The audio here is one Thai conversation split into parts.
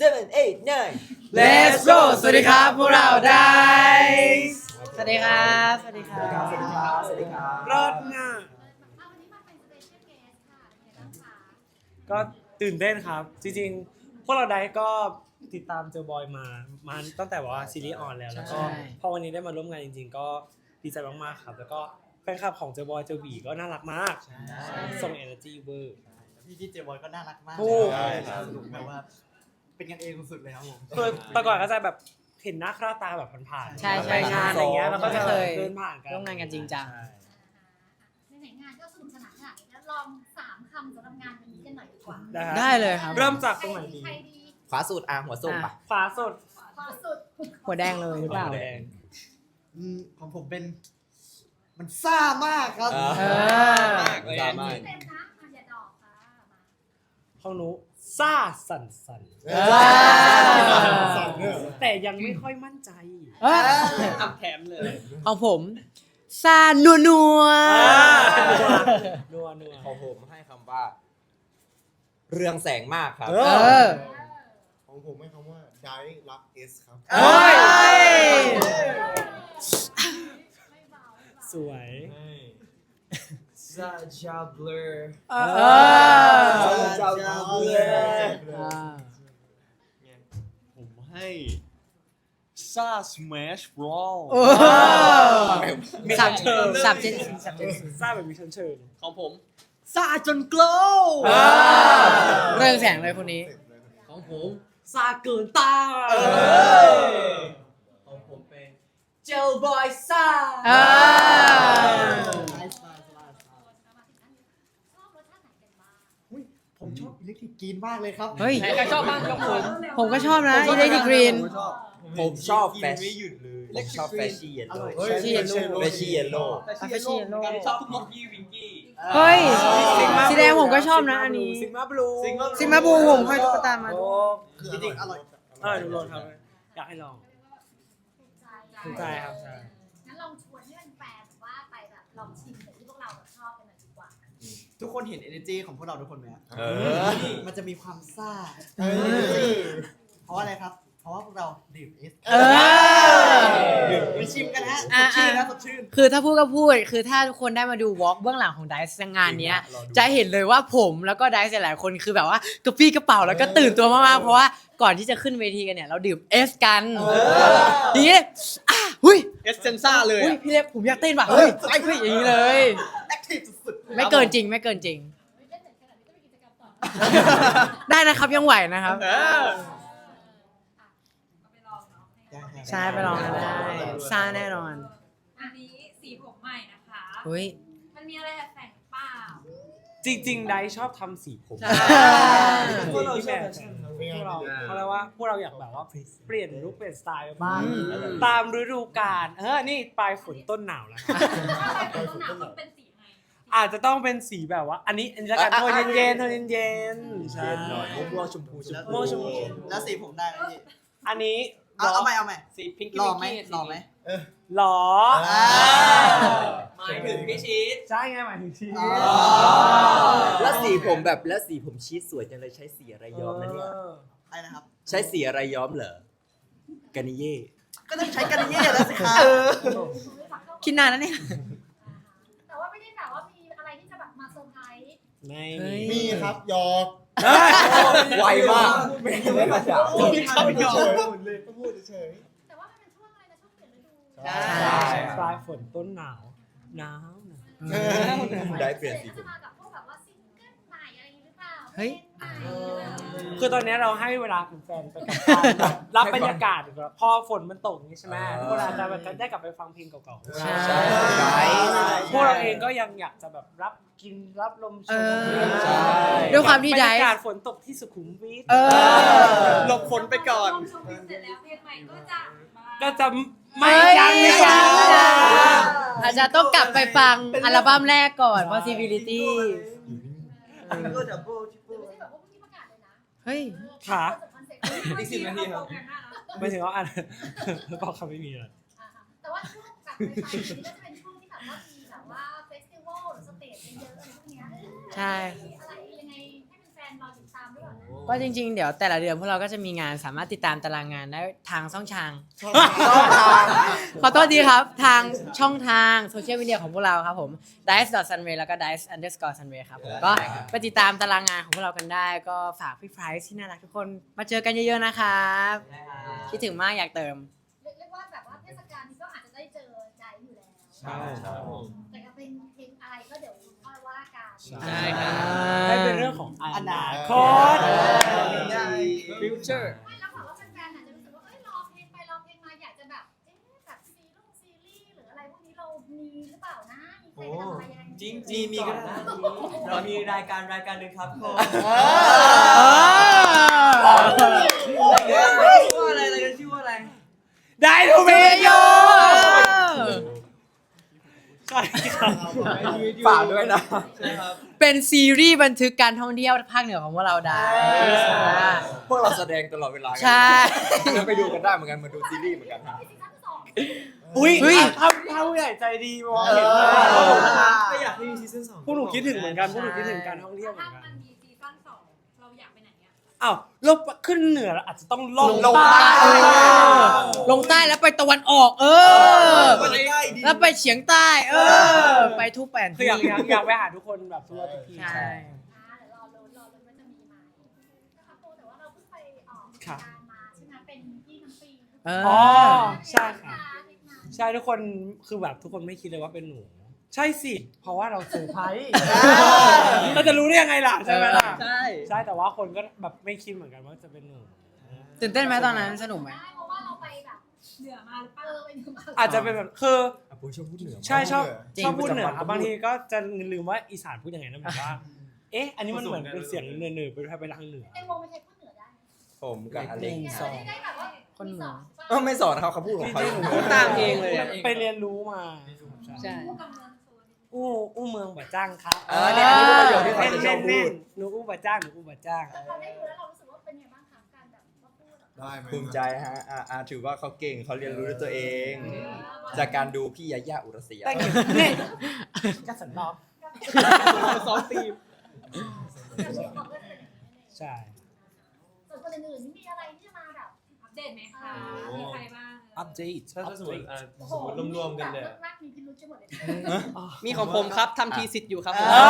seven eight nine Let's go สวัสดีครับพวกเราได้ สวัสดีครับ สวัสดีครับ สวัสดีครับ สวัสดีครับรอดง่ะเอาวันนี้มาเป็นสเปเชียลเกสค่ะเป็นไงบ้างคะก็ตื่นเต้นครับ จริงๆ พวกเราได้ก็ติดตามเจอบอยมา มาตั้งแต่ว่าซีรีส์ออนแล้ว แล้วก็ใช่พอวันนี้ได้มาร่วมงานจริง ๆ ก็ดีใจมากๆครับ แล้วก็แฟนคลับของเจอบอยเจอบีก็น่ารักมากส่ง energy เวอร์พี่ที่เจบอยก็น่ารักมากถูกใช่ครับสนุกแบบว่า เป็นกันเองสุดๆเลยครับผม คือแต่ก่อนก็จะแบบเห็นหน้าค่าตาแบบผ่านๆใช่ใช่ ไปงานอะไรเงี้ยใช่แล้วก็จะไม่เคยเดินผ่านกันร่วมงานกันจริงจังใช่ในไหนๆงานก็สนุกสนานขนาดนี้แล้วลองสามคำสำหรับงานวันนี้กันหน่อยดีกว่าได้ครับได้เลยครับ เริ่มจากตรงไหนดี ใครดีขวาสุดอะหัวส้มปะ ขวาสุดขวาสุดหัวแดงเลยหรือเปล่าแดง อืมของผมเป็น มันซ่ามากครับ เอเออดราม่าเต็มนะอะอย่าดอกค่ะมา ของหนูซ่าสั่นสั่นเออแต่ยังไม่ค่อยมั่นใจเอ้ยทำแถมเลย ของผมซานัวนัวนัวนัว ของผมให้คำว่า เรืองแสงมากครับ เอ เออ ของผมให้คำว่าไดรักเอสครับ เอ้ยไม่เบาไม่เบาสวยซา จาเบลอเออซาจาเบลออ่าผมให้ซาสแมชบรอลโอ้สับสับเจนสับเจนซ่าแบบมีชั้นเชิงของผมซาจนโกลเรื่องแสงเลยคนนี้ ของผมซาเกินตาของผมเป็นเจลบอยซ่าเออ ชอบรสชาติไหนกันบ้าง ผมชอบอิเล็กทริกกรีนมากเลยครับเฮ้ยใครชอบบ้างยกมือ ผมก็ชอบนะอีเลติกรีนผมชอบแฟชไม่หยุดเลยผมชอบแฟชี่เยลโล่เฮ้ย Fashy Yellow แฟชี่เยลโล่อาฟชี่โลชอบทุกนกยี่วิงกี้ เฮ้ยสีแดงผมก็ชอบนะอันนี้ ซิงมาบลู ซิมาบูผมค่อยตุ๊กตามาโอ้คือจริงๆอร่อย เออดูโลครับอยากให้ลองภูมิใจภูมิใจครับใช่ ทุกคนเห็น energy ของพวกเราทุกคนไหมฮะเออมันจะมีความซ่า เออ เพราะอะไรครับ เพราะว่าพวกเราดื่มเอสเออ ไปชิมกันฮะสอะดชื่นอะนะสดชื่น คือถ้าพูดก็พูด คือถ้าทุกคนได้มาดูวอล์กเบื้องหลังของไดซ์งานเนี้ย จะเห็นเลยว่าผมแล้วก็ไดซ์หลายๆคนคือแบบว่ากระปี้กระเป๋าแล้วก็ตื่นตัวมากๆ เพราะว่าก่อนที่จะขึ้นเวทีกันเนี่ย เราดื่มเอสกันอย่างนี้อะหุยเอสเซนซ่าเลย หุยพี่เล็กผมอยากเต้นว่ะเฮ้ยเฮ้ยอย่างนี้เลยแอค ทีฟสุดๆไม่เกินจริงไม่เกินจริง ไม่เล่นแต่ขนาดนี้ก็มีกิจกรรมต่อได้นะครับยังไหวนะครับ เออ เอาไปลองเนาะใช่ไปลองกันได้ซ่าแน่นอนอันนี้สีผมใหม่นะคะ เฮ้ย มันมีอะไรแอบแฝงเปล่าจริงๆ ไดชอบทำสีผมใช่ พวกเราชอบพวกเราเพราะอะไรว่าพวกเราอยากแบบว่าเปลี่ยนลุคเปลี่ยนสไตล์ไปบ้างตามฤดูกาลเออ นี่ปลายฝนต้นหนาวแล้วครับ ถ้าใครเป็นต้นหนาวต้องเป็นสีไง อาจจะต้องเป็นสีแบบว่า อันนี้อันนี้ละกันโทนเย็นๆโทนเย็นๆใช่ม่วงชมพูชมแล้วพูม่วงชมพู แล้วสีผมได้ไหมพี่อันนี้เอาเอาใหม่เอาใหม่สีพิงกี้หล่อไหมหล่อไหม หรออ่า หมายถึงพี่ชีส ใช่ไงหมายถึงชีสอ๋อ แล้วสีผมแบบแล้วสีผมชีสสวยจังเลยใช้สีอะไรย้อมนะเนี่ยเออ อะไรนะครับ ใช้สีอะไรย้อมเหรอกานิเย่ก็ต้องใช้กันอย่างนี้อยู่แล้วสิครับคิดนานนะเนี่ย ไม่เฮ้มียมีครับหยอกไวมากไม่ไม่มาจาก มีคำหยอกก็พูดเฉย แต่ว่ามันเป็นช่วงอะไรนะช่วงเปลี่ยนฤดูใช่ใช่ปลายฝนต้นหนาวหนาวหนาวเออ ได้เปลี่ยนสีจะผมมากับพวกแบบว่าซิงเกิลใหม่อะไรอย่างนี้หรือเปล่าเฮ้ยเพลงใหม่หรือเปล่า คือตอนนี้เราให้เวลาแฟนๆไปกับการแบบรับบรรยากาศดีกว่าพอฝนมันตกนี่ใช่ไหมพวกเราจะแบบได้กลับไปฟังเพลงเก่าๆใช่ใช่ไดพวกเราเองก็ยังอยากจะแบบรับกินรับลมชเอมอใช่ ด้วยความที่บรไดรซ์ยากาศฝนตกที่สุขุมวิทเออ หลบฝนไปก่อน ชมวิวเสร็จแล้วเพลงใหม่ก็จะมาก็จะไม่ไม่ยั้งยั้งยั้งยั้งอาจจะต้องกลับไปฟังอัลบั้มแรกก่อน possibility แต่ไม่ใช่แบบว่าพวกที่ประกาศ เลยนะเฮ้ย ขาอีกสิบนาทีครับไม่ถึงว่าอ่านบอกคำไม่มีเลยอ่าฮะแต่ว่าช่วงกลับไปไปนี้ก็จะเป็นช่วงที่แบบว่ามีแบบว่าเฟสติวัลหรือสเตจเยอะๆอะไรพวกเนี้ยใช่ อะไร ก็จริง ๆ เดี๋ยวแต่ละเดือนพวกเราก็จะมีงานสามารถติดตามตารางงานได้ทางช่องทาง ขอโทษดีครับ ทางช่องทางโซเชียลมีเดียของพวกเราครับผม dice sunway แล้วก็ dice underscore sunway ครับผมก็ไปติดตามตารางงานของพวกเรากันได้ ก็ฝากพี่ไพรส์ที่น่ารักทุกคนมาเจอกันเยอะๆนะครับคิดถึงมากอยากเติม เรียกว่าแบบว่าเทศกาลนี้ก็อาจจะได้เจอใจอยู่แล้ว ใช่ครับแต่ก็เป็นเพลงอะไรก็เดี๋ยวค่อยว่ากัน ใช่ครับ ได้เป็นเรื่องของอนาคต ฟิวเจอร์ไม่แล้วแบบว่าแฟนๆอาจจะรู้สึกว่าเอ้ยรอเพลงไปรอเพลงมาอยากจะแบบเอ๊ะแบบซีรีส์ซีรีส์หรืออะไรพวกนี้เรามีหรือเปล่านะมีใครจะทำอะไรยังไงจริงจริงมีก็ได้ เรามีรายการรายการหนึ่งครับผมชื่อว่าอะไรรายการชื่อว่าอะไร ได้ทุกเมเมยโย ครับฝากด้วยนะเป็นซีรีส์บันทึกการท่องเที่ยวภาคเหนือของพวกเราได้ พวกเราแสดงตลอดเวลาใช่เราไปดูกันได้เหมือนกันมาดูซีรีส์เหมือนกันฮะมีซีซั่นสองอุ้ยเฮ้ย ถ้าถ้าผู้ใหญ่ใจดีมองเห็นเลยก็อยากให้มีซีซั่นสองพวกหนูคิดถึงเหมือนกันพวกหนูคิดถึงการท่องเที่ยวเหมืถ้าอนกัน มันมีซีซั่นสองเราอยากไปไหน อะอ้าวเราขึ้นเหนือเราอาจจะต้องล่องลงใต้ เออลงใต้แล้วไปตะวันออก เออแล้วไปเฉียงใต้ เออ ไปทุกแผ่นคืออยากอยากอยากไปหาทุกคนแบบทั่วทุกที่ ใช่ อ่าเดี๋ยวรอลุ้นรอลุ้นว่าจะมีไหมนะคะโปแต่ว่าเราเพิ่งไปออกครับงานมาใช่ไหมเป็นพี่น้ำปีเอออ๋ออ ใช่ค่ะ ใช่ทุกคนคือแบบทุกคนไม่คิดเลยว่าเป็นหนู ใช่สิ เพราะว่าเราเซอร์ไพรส์เราจะรู้ได้ยังไงล่ะใช่ไหมล่ะ ใช่ใช่แต่ว่าคนก็แบบไม่คิดเหมือนกันว่าจะเป็นหนูตื่นเต้นไหมตอนนั้นสนุกไหม ได้เพราะว่าเราไปแบบเหนือมาหรือเปเอล่าอไปเหนือมาอาจจะเป็นแบบคือ อะผมชอบพูดเหนือมากใช่ชอบจริง ชอบพูดเหนือประจำวันก็พูดบางทีก็จะลืมว่าอีสานพูดยังไงนะแบบว่า เอ๊ะ อันนี้มันเหมือนเป็นเสียงเหนือๆไปไปทางเหนือ ในวงไม่ใช่พูดเหนือได้ผมกับอเล็กหนึ่งสองได้แบบว่าคนเหนือ เออไม่สอนเขาเขาพูดของเขา พูดตามเองเลยอะ ไปเรียนรู้มา ใช่ผู้กำเนิดโซน อู้อู้เมืองบ่จ้างครับเออเนี่ยอันนี้เป็นประโยคที่เขาเน่นจะชอเน่บนพูเน่ดนหนูอู้บ่จ้างหนูอู้บ่จ้าง แต่พอได้ดูแล้วเรารู้สึกว่าเป็นไงบ้างคะการแบบว่าพูดอะได้ไหมภูมิใจฮะอ่าอ่าถือว่าเขาเก่งเขาเรียนรู้ด้วยตัวเอง จากการดูพี่ยาย่าอุรัสยาแต่งเนี่ยกระสันนอกซ้อมตีมใช่ ส่วนคนอื่นๆมีอะไรที่จะมาแบบอัปเดตไหมคะ มีใครบ้าง อัปเดตถ้าถ้าสมมติอะโอ้สโหมมติรวมๆกันเนี่ย รักๆมีพิรุธจะหมดเลยมีของผมครับทำทีสิทธิ์อยู่ครับผม อ่า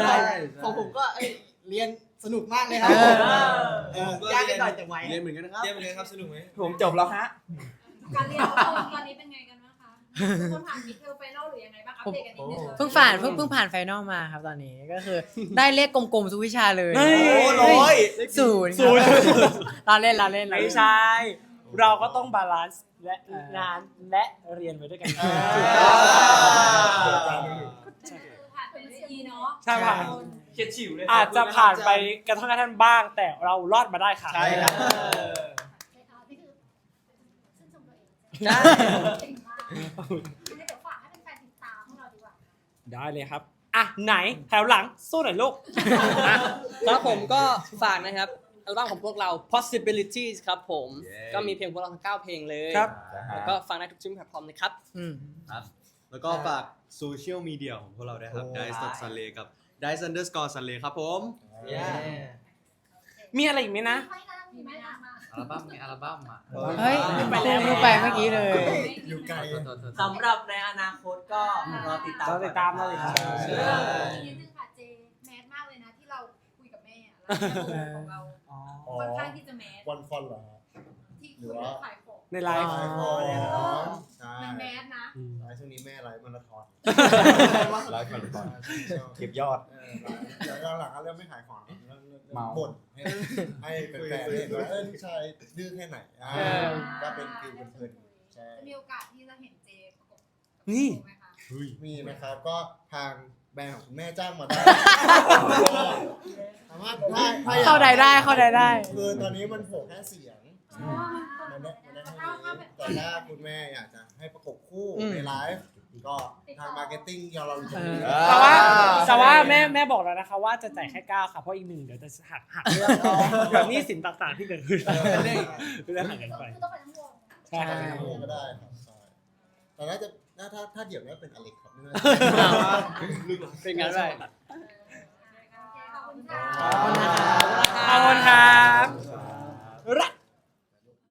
ใช่ ของผมก็เอ้ยเรียนสนุกมากเลยครับเออเออยากไปหน่อยแต่ไหวเรียนเหมือนกันนะครับเรียนเหมือนกันครับสนุกไหมผมจบแล้วฮะ การเรียนของเราตอนนี้เป็นไงกันบ้างคะทุกคนผ่านมิดเทลไฟนอลหรือยังไงบ้างอัปเดตกันนิดนึงเพิ่งผ่านเพิ่งเพิ่งผ่านไฟนอลมาครับตอนนี้ก็คือ ได้เลขกลมๆทุกวิชาเลยเฮ้ยโอ้ร้อย ศูนย์ศูนย์ เราเล่นเราเล่นเราไม่เล่นใช่ เราก็ต้องบาลานซ์และงานและเรียนไปด้วยกันอ่าคือผ่านไปด้วยดีเนาะใช่ผ่านเขียนฉิวเลยอาจจะผ่านไปกระทั่งกระทั่งบ้าง แต่เรารอดมาได้ค่ะใช่ครับนี่คือชื่นชมตัวเองใช่ เก่งมากงั้นเดี๋ยวฝากให้เป็นแฟนติดตามพวกเราดีกว่า ได้เลยครับ อะ ไหนแถวหลังสู้หน่อยลูก ครับผมก็ฝากนะครับ อัลบั้มของพวกเรา possibilities ครับผม เย้ ก็มีเพลงพวกเราทั้ง9เพลงเลยครับแล้วก็ฟังได้ทุกชิ้นแพลตฟอร์มเลยครับ อืมแล้วก็ฝากโซเชียลมีเดียของพวกเราด้วยครับ dice s u n l a y กับ dice underscore s u n l a y ครับผมมีอะไรอีกไหมนะ มีไหมนะมีไหมนะมาอัลบั้มไงอัลบั้มอะเฮ้ยลืมไปแล้ว ลืมไปเมื่อกี้เลย อยู่ไกลสำหรับในอนาคตก็รอติดตามรอติดตามรอติดตาม ใช่นิดนึงค่ะเจแมสมากเลยนะที่เราคุยกับแม่อะแล้วของเรา อ๋อค่อนข้างที่จะแมสวันฟอนเหรอฮะที่คุยเรื่องขายของในไลฟ์ขายของใช่มันแมสนะ ไลฟ์ช่วงนี้แม่ไลฟ์มาราธอนไลฟ์มาราธอนเก็บยอด เออเดี๋ยวหลังๆก็เริ่มไม่ขายของแล้วเริ่มเริ่มเมา บ่นให้ให้เป็นแฟนๆเห็นว่าเออลูกชายดื้อแค่ไหนอ่าเออ ก็เป็นฟิลเพลินๆใช่จะมีโอกาสที่จะเห็นเจประกบนี่ ไหมคะมีนะครับก็ทางแบรนด์ของคุณแม่จ้างมาได้สามาร ถถ้าถ้าอยกเข้าใดได้เข้าใดได้ คือตอนนี้มันโผล่แค่เสียง มันได้มันได้แค่นี้แต่ถ้าคุณแม่อยากจะให้ประกบคู่อืม ในไลฟ์ก็ทางมาร์เก็ตติ้งเราเราจะมีเออแต่ว่าแต่ว่าแม่แม่บอกแล้วนะคะว่าจะจ่ายแค่เก้าค่ะเพราะอีกหนึ่งเดี๋ยวจะหักหักเรื่องแบบหนี้สินต่างๆที่เกิดขึ้นเรื่องหักกันไปคือต้องไปทั้งวงใช่ ใช่ก็ได้ครับใช่แต่น่าจะน่าถ้าถ้าเดี๋ยวนี้เป็นอเล็กครับไม่น่าเป็นงั้นไปโอเคขอบคุณค่ะ ขอบคุณครับ